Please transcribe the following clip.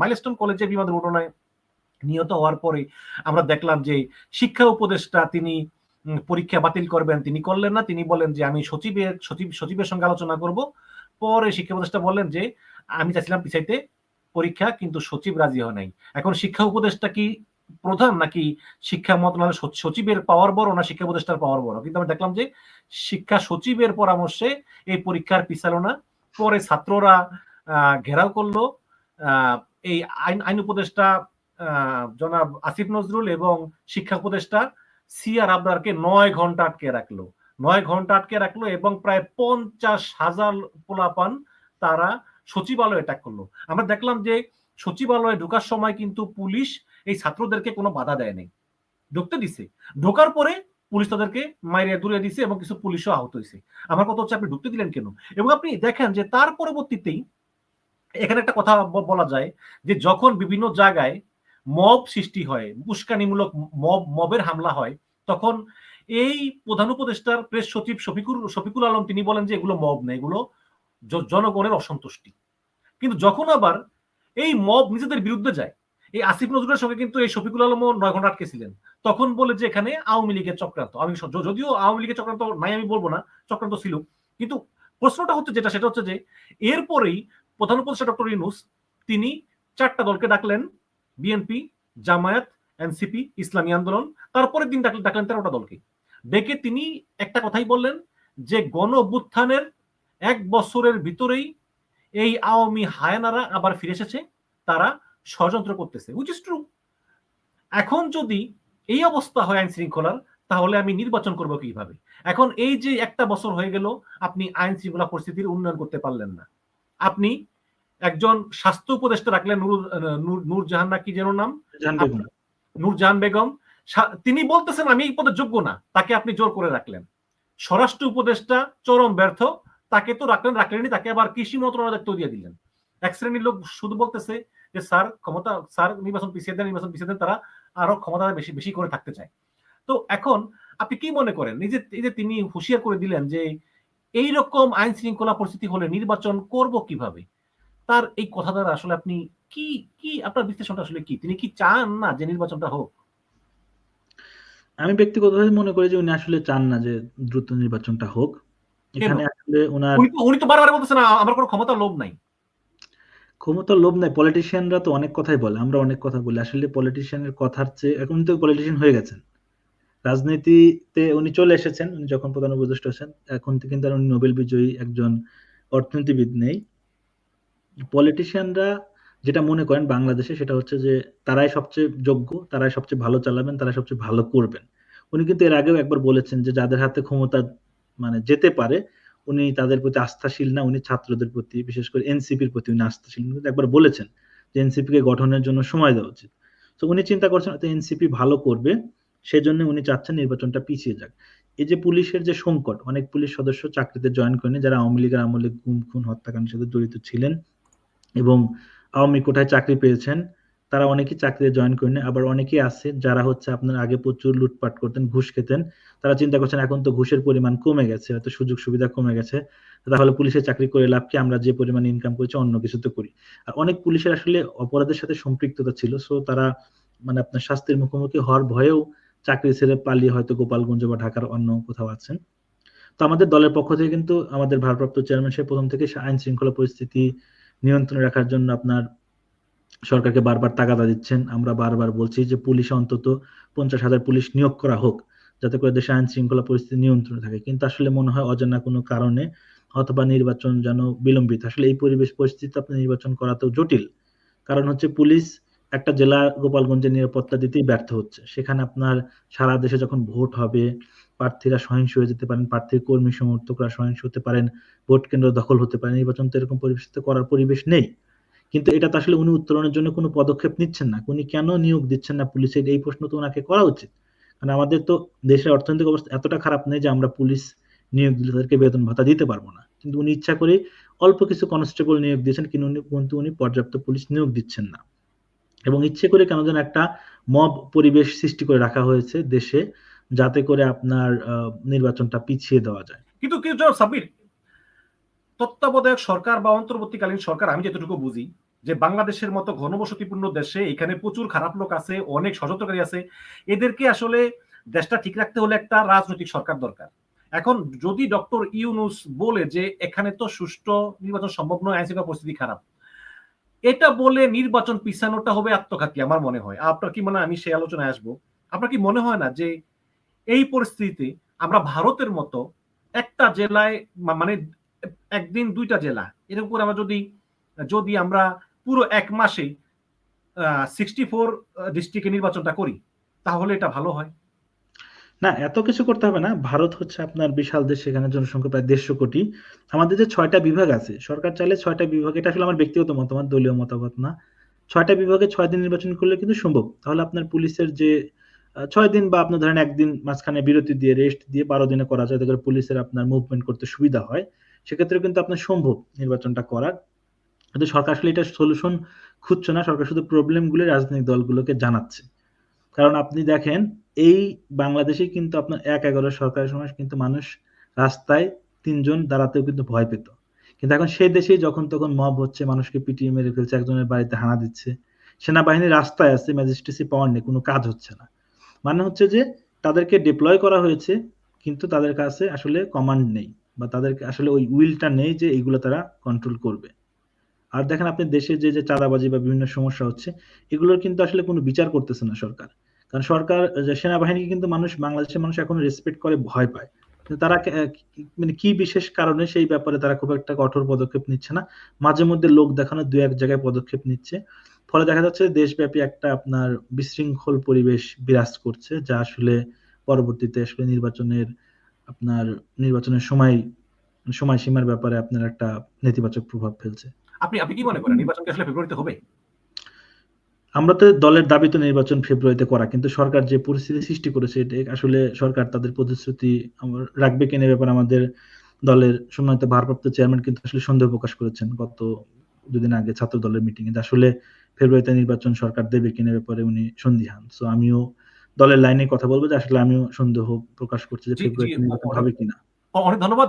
Milestone কলেজে বিমান দুর্ঘটনায় নিহত হওয়ার পরে আমরা দেখলাম যে শিক্ষা উপদেষ্টা তিনি পরীক্ষা বাতিল করবেন, তিনি করলেন না। তিনি বলেন যে আমি সচিবের, সচিব, সচিবের সঙ্গে আলোচনা করব। পরে শিক্ষা উপদেষ্টা বললেন যে আমি চাইছিলাম পিছাইতে পরীক্ষা, কিন্তু সচিব রাজি হয় নাই। এখন শিক্ষা উপদেষ্টা কি প্রধান, নাকি শিক্ষা মন্ত্রণালয়ের সচিবের পাওয়ার বড়, না শিক্ষা উপদেষ্টার পাওয়ার বড়? কিন্তু আমি দেখলাম যে শিক্ষা সচিবের পরামর্শে এই পরীক্ষার পিছালো না। পরে ছাত্ররা ঘেরাও করল। এই আইন আইন উপদেষ্টা জনাব আসিফ নজরুল এবং শিক্ষা উপদেষ্টা সিআর আবরারকে নয় ঘণ্টা আটকে রাখল। নয় ঘণ্টা আটকে রাখল এবং প্রায় পঞ্চাশ হাজার পোলাপান তারা সচিবালয়ে অ্যাটাক করল। আমরা দেখলাম যে সচিবালয়ে ঢোকার সময় কিন্তু পুলিশ এই ছাত্রদেরকে কোনো বাধা দেয় নাই। ঢুকতে দিছে। ঢোকার পরে পুলিশ তাদেরকে মাইরে দূরে দিছে এবং কিছু পুলিশও আহত হয়েছে আমার কথা হচ্ছে, আপনি ঢুকতে দিলেন কেন? এবং আপনি দেখেন যে তার পরবর্তীতেই এখানে একটা কথা বলা যায় যে যখন বিভিন্ন জায়গায় মব সৃষ্টি হয়, উস্কানিমূলক মব, মবের হামলা হয়, তখন এই প্রধান উপদেষ্টার প্রেস সচিব শফিকুল শফিকুল আলম তিনি বলেন যে এগুলো মব না, এগুলো জনগণের অসন্তুষ্টি। কিন্তু যখন আবার এই মব নিজেদের বিরুদ্ধে যায়, এই আসিফ নজরুলের সঙ্গে কিন্তু এই শফিকুল আলমও নয় ঘণ্টা আটকে ছিলেন, তখন বলে যে এখানে আওয়ামী লীগের চক্রান্ত, আমি যদিও আওয়ামী লীগের চক্রান্ত নাই আমি বলব না, চক্রান্ত ছিল, কিন্তু প্রশ্নটা হচ্ছে যেটা, সেটা হচ্ছে যে এরপরেই প্রধান উপদেষ্টা ডক্টর ইউনুস, তিনি চারটা দলকে ডাকলেন, বিএনপি, জামায়াত, এনসিপি, ইসলামী আন্দোলন, তারপরের দিন ডাকলেন ডাকলেন তেরোটা দলকে। ডেকে তিনি একটা কথাই বললেন যে গণ অভ্যুত্থানের এক বছরের ভিতরেই এই আওয়ামী হায়ানারা আবার ফিরে এসেছে, তারা ষড়যন্ত্র করতেছে উইচ ইস ট্রু এখন যদি এই অবস্থা হয় আইন শৃঙ্খলার, তাহলে আমি নির্বাচন করব কীভাবে? এখন এই যে একটা বছর হয়ে গেল, আপনি আইন শৃঙ্খলা পরিস্থিতির উন্নয়ন করতে পারলেন না। আপনি একজন স্বাস্থ্য উপদেষ্টা রাখলেন নূর জাহান নাকি যেন নাম? নূর জাহান বেগম। তিনি বলতেছেন আমি এই পদে যোগ্য না। তাকে আপনি জোর করে রাখলেন। স্বরাষ্ট্র উপদেষ্টা চরম ব্যর্থ। তাকে তো রাখলেন রাখলেনই তাকে আবার কৃষি মন্ত্রণালয় দায়িত্ব দিয়ে দিলেন। এক শ্রেণির লোক শুধু বলতেছে যে স্যার ক্ষমতা স্যার নির্বাচন পিছিয়ে দেন নির্বাচন পিছিয়ে দেন তারা আরও ক্ষমতা বেশি বেশি করে থাকতে চায়। তো এখন আপনি কি মনে করেন? এই যে তিনি হুঁশিয়ার করে দিলেন যে এই রকম আইন শৃঙ্খলা পরিস্থিতি হলে নির্বাচন করব কীভাবে? তার এই কথা দ্বারা আসলে আপনি কি কি আপনার বিশ্লেষণটা আসলে কি? তিনি কি চান না যে নির্বাচনটা হোক? আমি ব্যক্তিগতভাবে মনে করি যে উনি আসলে চান না যে দ্রুত নির্বাচনটা হোক। এখানে আসলে ওনার উনি তো বারবার বলতেছেন আমার কোনো ক্ষমতা লোভ নাই। ক্ষমতার লোভ নাই। পলিটিশিয়ানরা তো অনেক কথাই বলে আমরা অনেক কথা বলি। আসলে পলিটিশিয়ানের কথার চেয়ে এখন তো পলিটিশিয়ান হয়ে গেছেন। রাজনীতিতে উনি চলে এসেছেন, উনি যখন প্রধান উপদেষ্টা হচ্ছেন এখন কিন্তু উনি নোবেল বিজয়ী একজন অর্থনীতিবিদ নেই। পলিটিশিয়ানরা যেটা মনে করেন বাংলাদেশে সেটা হচ্ছে যে তারাই সবচেয়ে যোগ্য, তারাই সবচেয়ে ভালো চালাবেন, তারাই সবচেয়ে ভালো করবেন। উনি কিন্তু এর আগেও একবার বলেছেন যে যাদের হাতে ক্ষমতা মানে যেতে পারে, উনি তাদের প্রতি আস্থাশীল না, উনি ছাত্রদের প্রতি, বিশেষ করে এনসিপির প্রতি উনি আস্থাশীল। একবার বলেছেন যে এনসিপি কে গঠনের জন্য সময় দেওয়া উচিত। তো উনি চিন্তা করছেন এনসিপি ভালো করবে। সেজন্য উনি চাচ্ছেন নির্বাচনটা পিছিয়ে যাক। এই যে পুলিশের যে সংকট, অনেক পুলিশ সদস্য চাকরিতে জয়েন করেনি, যারা আওয়ামী লীগের আমলে গুম, খুন, হত্যাকাণ্ডের সাথে জড়িত ছিলেন এবং আওয়ামী কোঠায় চাকরি পেয়েছেন, তারা অনেকেই চাকরিতে জয়েন করেন, আবার অনেকেই আছে যারা হচ্ছে আপনার আগে প্রচুর লুটপাট করতেন, ঘুষ খেতেন। তারা চিন্তা করছেন এখন তো ঘুষের পরিমাণ কমে গেছে, হয়তো সুযোগ সুবিধা কমে গেছে। তাহলে পুলিশের চাকরি করে লাভ কি? আমরা যে পরিমাণ ইনকাম করেছি, অন্য কিছুতে করি। আর অনেক পুলিশের আসলে অপরাধের সাথে সম্পৃক্ততা ছিল সো তারা মানে আপনার শাস্তির মুখোমুখি হওয়ার ভয়েও চাকরি ছেড়ে পালিয়ে হয়তো গোপালগঞ্জ বা ঢাকার অন্য কোথাও আছেন। তো আমাদের দলের পক্ষ থেকে কিন্তু আমাদের ভারপ্রাপ্ত চেয়ারম্যান সাহেব প্রথম থেকে আইন শৃঙ্খলা পরিস্থিতি নিয়ন্ত্রণে রাখার জন্য আপনার সরকারকে বারবার তাগাদা দিচ্ছেন। আমরা বারবার বলছি যে পুলিশ অন্তত পঞ্চাশ হাজার পুলিশ নিয়োগ করা হোক, যাতে করে দেশে আইন শৃঙ্খলা পরিস্থিতি নিয়ন্ত্রণে থাকে। কিন্তু আসলে মনে হয় অজানা কোনো কারণে অথবা নির্বাচন যেন বিলম্বিত। আসলে এই পরিবেশ পরিস্থিতি আপনি নির্বাচন করা তো জটিল। কারণ হচ্ছে পুলিশ একটা জেলা গোপালগঞ্জের নিরাপত্তা দিতেই ব্যর্থ হচ্ছে। সেখানে আপনার সারা দেশে যখন ভোট হবে, প্রার্থীরা সহিংস হয়ে যেতে পারেন, প্রার্থীর কর্মী সমর্থকরা সহিংস হতে পারেন, ভোট কেন্দ্র দখল হতে পারে, নির্বাচন তো এরকম পরিবেশিত করার পরিবেশ নেই। কিন্তু এটা তো আসলে উনি উত্তরণের জন্য কোনো পদক্ষেপ নিচ্ছেন না। উনি কেন নিয়োগ দিচ্ছেন না পুলিশের? এই প্রশ্ন তো ওনাকে করা উচিত। কারণ আমাদের তো দেশের অর্থনৈতিক অবস্থা এতটা খারাপ নেই যে আমরা পুলিশ নিয়োগ দিলে তাদেরকে বেতন ভাতা দিতে পারব না। কিন্তু উনি ইচ্ছা করে অল্প কিছু কনস্টেবল নিয়োগ দিয়েছেন, কিন্তু উনি কিন্তু উনি পর্যাপ্ত পুলিশ নিয়োগ দিচ্ছেন না। এবং ইচ্ছে করে কেন যেন একটা মব পরিবেশ সৃষ্টি করে রাখা হয়েছে দেশে, যাতে করে আপনার নির্বাচনটা পিছিয়ে দেওয়া যায়। কিন্তু সাবির তত্ত্বাবধায়ক সরকার বা অন্তর্বর্তীকালীন সরকার, আমি যতটুকু বুঝি, যে বাংলাদেশের মতো ঘনবসতিপূর্ণ দেশে এখানে প্রচুর খারাপ লোক আছে, অনেক ষড়যন্ত্রকারী আছে, এদেরকে আসলে দেশটা ঠিক রাখতে হলে একটা রাজনৈতিক সরকার দরকার। এখন যদি ডক্টর ইউনুস বলে যে এখানে তো সুষ্ঠু নির্বাচন সম্ভব নয়, আইনশৃঙ্খলা পরিস্থিতি খারাপ এটা বলে নির্বাচন পিছানোটা হবে আত্মঘাতী, আমার মনে হয়। আপনার কি মনে হয়? আমি সেই আলোচনায় আসব। আপনার কি মনে হয় না যে এই পরিস্থিতিতে আমরা ভারতের মতো একটা জেলায় মানে একদিন দুইটা জেলা, এর উপর আমরা যদি যদি আমরা পুরো এক মাসে সিক্সটি ফোর ডিস্ট্রিক্টে নির্বাচনটা করি, তাহলে এটা ভালো হয়। না, এত কিছু করতে হবে না। ভারত হচ্ছে আপনার বিশাল দেশ, সেখানে জনসংখ্যা প্রায় দেড়শো কোটি। আমাদের যে ছয়টা বিভাগ আছে, সরকার চাইলে ছয়টা বিভাগ, এটা আসলে আমার ব্যক্তিগত মতামত, দলীয় মতামত না। ছয়টা বিভাগে ছয় দিন নির্বাচন করলে কিন্তু সম্ভব। তাহলে আপনার পুলিশের যে ছয় দিন বা আপনার ধরেন একদিন মাঝখানে বিরতি দিয়ে, রেস্ট দিয়ে বারো দিনে করা যায় করে পুলিশের আপনার মুভমেন্ট করতে সুবিধা হয়। সেক্ষেত্রে কিন্তু আপনার সম্ভব নির্বাচনটা করার। কিন্তু সরকার আসলে এটা সলিউশন খুঁজছে না। সরকার শুধু প্রবলেমগুলো রাজনৈতিক দলগুলোকে জানাচ্ছে। কারণ আপনি দেখেন এই বাংলাদেশে কিন্তু আপনার এক এগারো সরকারের সময় কিন্তু মানুষ রাস্তায় তিনজন দাঁড়াতেও কিন্তু ভয় পেত। কিন্তু এখন সেই দেশেই যখন তখন মব হচ্ছে, মানুষকে পিটিয়ে মেরে ফেলছে, একজনের বাড়িতে হানা দিচ্ছে। সেনাবাহিনী রাস্তায় আছে ম্যাজিস্ট্রেসি পাওয়ার নেই, কোনো কাজ হচ্ছে না। মানে হচ্ছে যে তাদেরকে ডিপ্লয় করা হয়েছে, কিন্তু তাদের কাছে আসলে কমান্ড নেই বা তাদেরকে আসলে ওই উইলটা নেই যে এইগুলো তারা কন্ট্রোল করবে। আর দেখেন আপনি দেশে যে যে চাঁদাবাজি বা বিভিন্ন সমস্যা হচ্ছে, এগুলোর কিন্তু আসলে কোনো বিচার করতেছে না সরকার। কারণ সরকার সেনাবাহিনীকে কিন্তু মানুষ, বাংলাদেশের মানুষ এখনও রেসপেক্ট করে, ভয় পায়। তারা মানে কি বিশেষ কারণে সেই ব্যাপারে তারা খুব একটা কঠোর পদক্ষেপ নিচ্ছে না। মাঝে মধ্যে লোক দেখানো দু এক জায়গায় পদক্ষেপ নিচ্ছে। ফলে দেখা যাচ্ছে দেশব্যাপী একটা আপনার বিশৃঙ্খল পরিবেশ বিরাজ করছে, যা আসলে পরবর্তীতে আসলে নির্বাচনের আপনার নির্বাচনের সময়, সময়সীমার ব্যাপারে আপনার একটা নেতিবাচক প্রভাব ফেলছে। আপনি আপনি কি মনে করেন নির্বাচনকে আসলে ফেব্রুয়ারিতে হবে? আমরা তো দলের দাবি তো নির্বাচন ফেব্রুয়ারিতে করা কিন্তু সরকার যে পরিস্থিতি সৃষ্টি করেছে এটা আসলে সরকার তাদের প্রতিশ্রুতি রাখবে কিনা ব্যাপারে আমাদের দলের সম্মানিত ভারপ্রাপ্ত চেয়ারম্যান কিন্তু আসলে সন্দেহ প্রকাশ করেছেন গত দুদিন আগে ছাত্র দলের মিটিং এ আসলে ফেব্রুয়ারিতে নির্বাচন সরকার দেবে কিনা ব্যাপারে উনি সন্দিহান। সো আমিও দলের লাইনে কথা বলব যে আসলে আমিও সন্দেহ প্রকাশ করছি যে ফেব্রুয়ারিতে নির্বাচন হবে কিনা। অনেক ধন্যবাদ